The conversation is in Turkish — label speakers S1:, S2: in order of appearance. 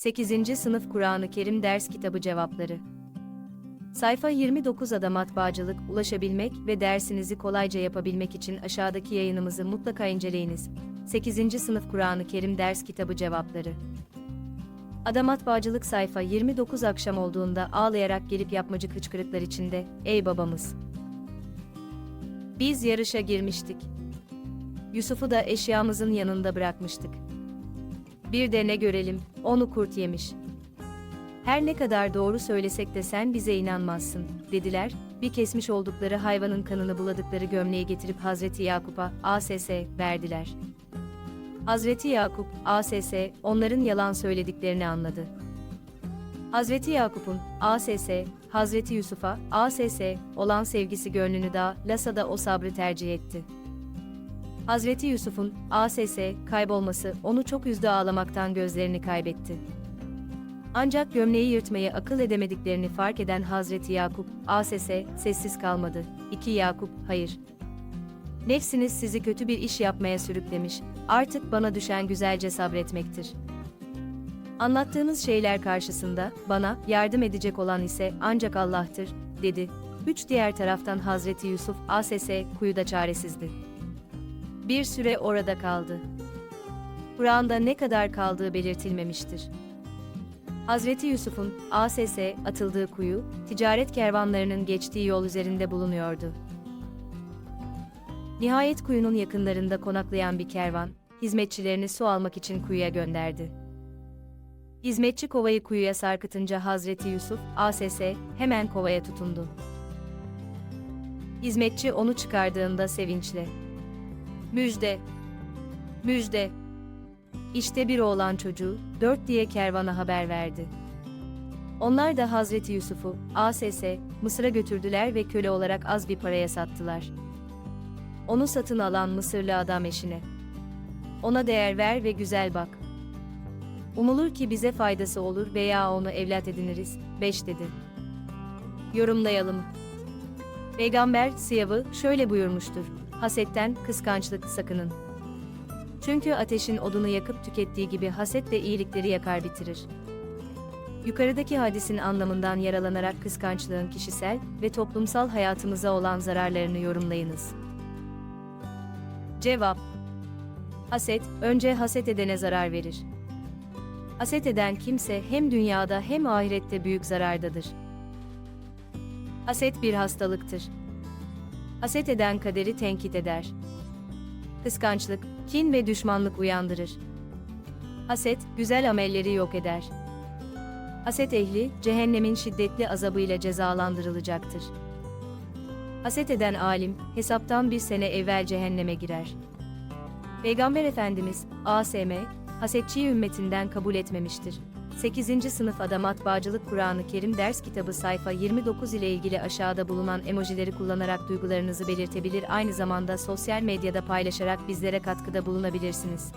S1: 8. Sınıf Kur'an-ı Kerim Ders Kitabı Cevapları Sayfa 29 Ada Matbaacılık, ulaşabilmek ve dersinizi kolayca yapabilmek için aşağıdaki yayınımızı mutlaka inceleyiniz. 8. Sınıf Kur'an-ı Kerim Ders Kitabı Cevapları Ada Matbaacılık sayfa 29 akşam olduğunda ağlayarak gelip yapmacık hıçkırıklar içinde, ey babamız! Biz yarışa girmiştik. Yusuf'u da eşyamızın yanında bırakmıştık. Bir de ne görelim, onu kurt yemiş. Her ne kadar doğru söylesek de sen bize inanmazsın, dediler, bir kesmiş oldukları hayvanın kanını buladıkları gömleği getirip Hazreti Yakup'a, ASS, verdiler. Hazreti Yakup, ASS, onların yalan söylediklerini anladı. Hazreti Yakup'un, ASS, Hazreti Yusuf'a, ASS, olan sevgisi gönlünü da, Lasa'da o sabrı tercih etti. Hazreti Yusuf'un ASS kaybolması onu çok üzdü ağlamaktan gözlerini kaybetti. Ancak gömleği yırtmayı akıl edemediklerini fark eden Hazreti Yakup ASS sessiz kalmadı. 2 Yakup hayır. Nefsiniz sizi kötü bir iş yapmaya sürüklemiş. Artık bana düşen güzelce sabretmektir. Anlattığınız şeyler karşısında bana yardım edecek olan ise ancak Allah'tır dedi. Üç diğer taraftan Hazreti Yusuf ASS kuyuda çaresizdi bir süre orada kaldı. Kur'an'da ne kadar kaldığı belirtilmemiştir. Hazreti Yusuf'un ASS atıldığı kuyu, ticaret kervanlarının geçtiği yol üzerinde bulunuyordu. Nihayet kuyunun yakınlarında konaklayan bir kervan, hizmetçilerini su almak için kuyuya gönderdi. Hizmetçi kovayı kuyuya sarkıtınca Hazreti Yusuf, ASS, hemen kovaya tutundu. Hizmetçi onu çıkardığında sevinçle, Müjde. Müjde. İşte bir oğlan çocuğu, dört diye kervana haber verdi. Onlar da Hazreti Yusuf'u, ASS, Mısır'a götürdüler ve köle olarak az bir paraya sattılar. Onu satın alan Mısırlı adam eşine. Ona değer ver ve güzel bak. Umulur ki bize faydası olur veya onu evlat ediniriz, 5 dedi. Yorumlayalım. Peygamber Siyav'ı şöyle buyurmuştur. Hasetten, kıskançlık sakının. Çünkü ateşin odunu yakıp tükettiği gibi haset de iyilikleri yakar bitirir. Yukarıdaki hadisin anlamından yaralanarak kıskançlığın kişisel ve toplumsal hayatımıza olan zararlarını yorumlayınız. Cevap Haset, önce haset edene zarar verir. Haset eden kimse hem dünyada hem ahirette büyük zarardadır. Haset bir hastalıktır. Haset eden kaderi tenkit eder. Kıskançlık, kin ve düşmanlık uyandırır. Haset, güzel amelleri yok eder. Haset ehli, cehennemin şiddetli azabıyla cezalandırılacaktır. Haset eden alim, hesaptan bir sene evvel cehenneme girer. Peygamber Efendimiz, ASM, hasetçiyi ümmetinden kabul etmemiştir. 8. Sınıf Ada Matbaacılık Kur'an-ı Kerim Ders Kitabı sayfa 29 ile ilgili aşağıda bulunan emojileri kullanarak duygularınızı belirtebilir aynı zamanda sosyal medyada paylaşarak bizlere katkıda bulunabilirsiniz.